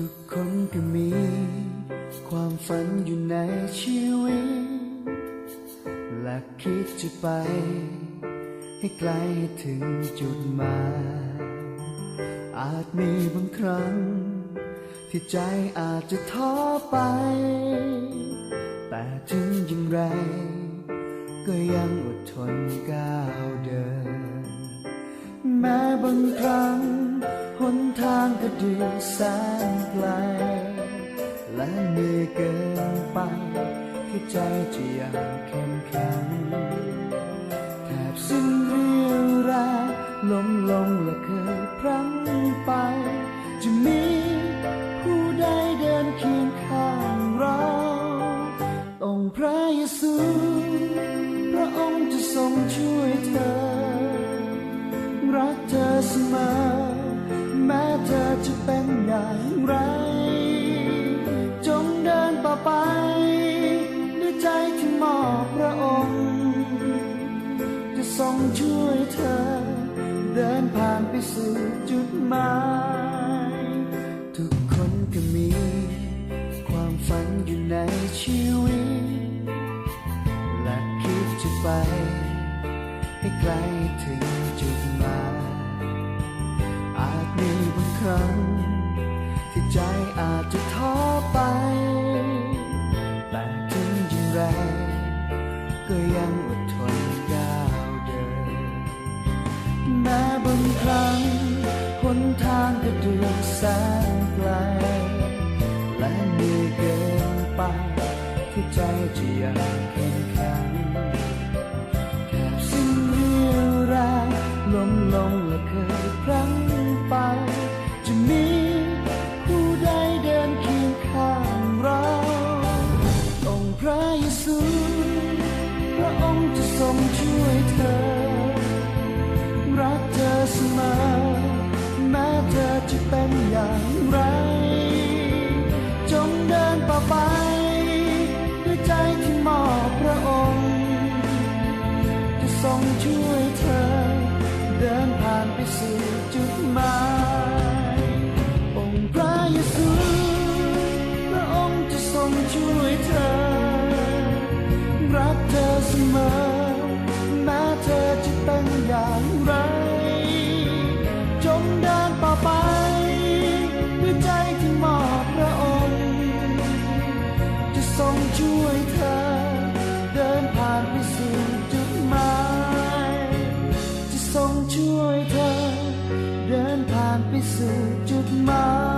ทุกคนก็มี ความฝันอยู่ในชีวิต และคิดจะไป ให้ไกลถึงจุดหมาย อาจมีบางครั้ง ที่ใจอาจจะท้อไป แต่ถึงอย่างไร ก็ยังอดทนก้าวเดิน แม้บางครั้ง นทางก็ดูแสนไกล และเหนื่อยเกินไป ที่ใจจะยังเข้มแข็งแทบสิ้นเรี่ยวแรงล้มลงและเคยพลั้งไป จะมีผู้ใดเดินเคียงข้างเรา องค์พระเยซูพระองค์จะทรงช่วยเธอ รักเธอเสมอ แม้เธอจะเป็นอย่างไร จงเดินต่อไป ด้วยใจที่มอบพระองค์ จะทรงช่วยเธอ เดินผ่านไปสู่จุดหมาย ทุกคนก็มี ความฝันอยู่ในชีวิต และคิดจะไป ให้ไกลถึง รั้ง ที่ใจอาจจะท้อไป แต่ถึงอย่างไร ก็ยังอดทนก้าวเดิน แม้บางครั้งหนทางก็ดูแสนไกล และเหนื่อเกินไป ที่ใจจะยังเข้มแข็ง ไปสู่จุดหมายองค์พระเยซูพระองค์จะทรงช่วยเธอ รักเธอเสมอแม้เธอจะเป็นอย่างไร จงเดินต่อไปด้วยใจที่มอบพระองค์ จะทรงช่วยเธอ เดินผ่านไปสู่จุดหมาย จะทรงช่วยเธอ สู่จุดหมาย